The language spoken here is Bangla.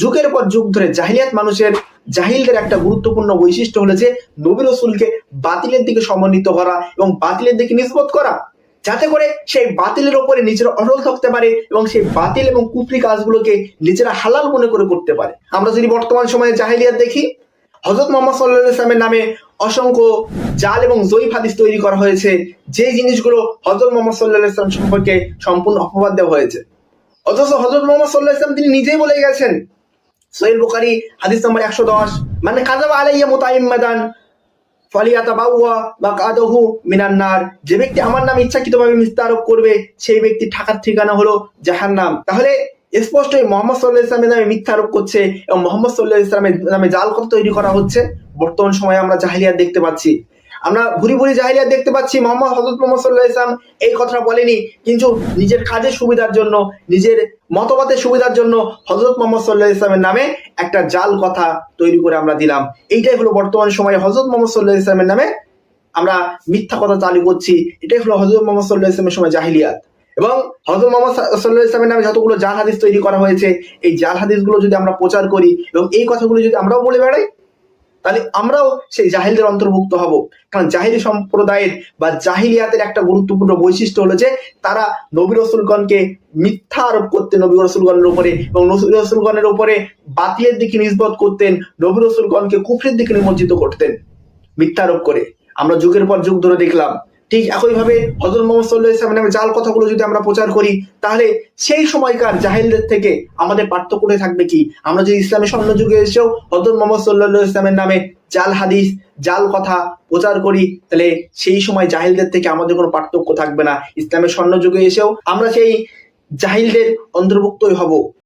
যুগের পর যুগ ধরে জাহিলিয়াত মানুষের, জাহিলদের একটা গুরুত্বপূর্ণ বৈশিষ্ট্য হলো যে নবী রসুলকে বাতিলের দিকে সমন্বিত করা এবং বাতিলের দিকে নিষ্পত করা। যাতে করে সেই বাতিলের ওপরে নিজেরা অটল থাকতে পারে এবং সেই বাতিল এবং কুফরি কাজগুলোকে নিজেরা হালাল মনে করে করতে পারে। আমরা যদি বর্তমান সময়ে জাহিলিয়াত দেখি হজরত মোহাম্মদ সাল্লাহ ইসলামের নামে অসংখ্য জাল এবং জয়ীফ হাদিস তৈরি করা হয়েছে, যে জিনিসগুলো হজরত মোহাম্মদ সাল্লাহ ইসলাম সম্পর্কে সম্পূর্ণ অপবাদ দেওয়া হয়েছে। অথচ হজরত মোহাম্মদ সাল্লাহ ইসলাম তিনি নিজেই বলে গেছেন সোহেল বুখারি, হাদিস নম্বর একশো দশ। মানে কাজাবা আলাইয়া মোতাইম মাদান ফালিয়াতা বাউয়া বা কাদহু মিনান্নার যে ব্যক্তি আমার নাম ইচ্ছাকৃতভাবে মিথ্যা আরোপ করবে, সেই ব্যক্তি ঠাকার ঠিকানা হলো জাহান্নাম। তাহলে স্পষ্টই মোহাম্মদ সাল্লাহ ইসলামের নামে মিথ্যা আরোপ করছে এবং মোহাম্মদ সাল্লাহ ইসলামের নামে জাল কথা তৈরি করা হচ্ছে? বর্তমান সময়ে আমরা জাহিলিয়াত দেখতে পাচ্ছি। আমরা ভুরি ভুরি জাহিলিয়াত দেখতে পাচ্ছি, মোহাম্মদ হজরত মোহাম্মদ সাল্লাহ ইসলাম এই কথাটা বলেনি, কিন্তু নিজের কাজের সুবিধার জন্য, নিজের মতবাদের সুবিধার জন্য হজরত মোহাম্মদ সাল্লাহ ইসলামের নামে একটা জাল কথা তৈরি করে আমরা দিলাম। এইটাই হলো বর্তমান সময়ে হজরত মোহাম্মদ সাল্লাহ ইসলামের নামে আমরা মিথ্যা কথা চালু করছি। এটাই হলো হজরত মোহাম্মদ সাল্লাহ ইসলামের সময় জাহিলিয়াত। এবং হজরত মোহাম্মদ সাল্লাহ ইসলামের নামে যতগুলো জাল হাদিস তৈরি করা হয়েছে, এই জাল হাদিসগুলো যদি আমরা প্রচার করি এবং এই কথাগুলো যদি আমরাও বলে বেড়াই তাহলে আমরাও সেই জাহিলদের অন্তর্ভুক্ত হব। কারণ জাহিলি সম্প্রদায়ের বা জাহিলিয়াতের একটা গুরুত্বপূর্ণ বৈশিষ্ট্য হলো যে, তারা নবী রসুলগণকে মিথ্যা আরোপ করতেন নবী রসুলগণের উপরে এবং নবী রসুলগণের উপরে বাতিলের দিকে নিষ্পত করতেন, নবী রসুলগণকে কুফরের দিকে নিমজ্জিত করতেন। মিথ্যা আরোপ করে। আমরা যুগের পর যুগ ধরে দেখলাম ঠিক একইভাবে হজরত মোহাম্মদ সাল্লাহ ইসলামের জাল কথাগুলো যদি আমরা প্রচার করি, তাহলে সেই সময়কার জাহিলদের থেকে আমাদের পার্থক্যটা থাকবে কি? আমরা যদি ইসলামের স্বর্ণ যুগে এসেও হজরত মোহাম্মদ সাল্লাহ ইসলামের নামে জাল হাদিস, জাল কথা প্রচার করি, তাহলে সেই সময় জাহিলদের থেকে আমাদের কোনো পার্থক্য থাকবে না। ইসলামের স্বর্ণ যুগে এসেও আমরা সেই জাহিলদের অন্তর্ভুক্তই হব।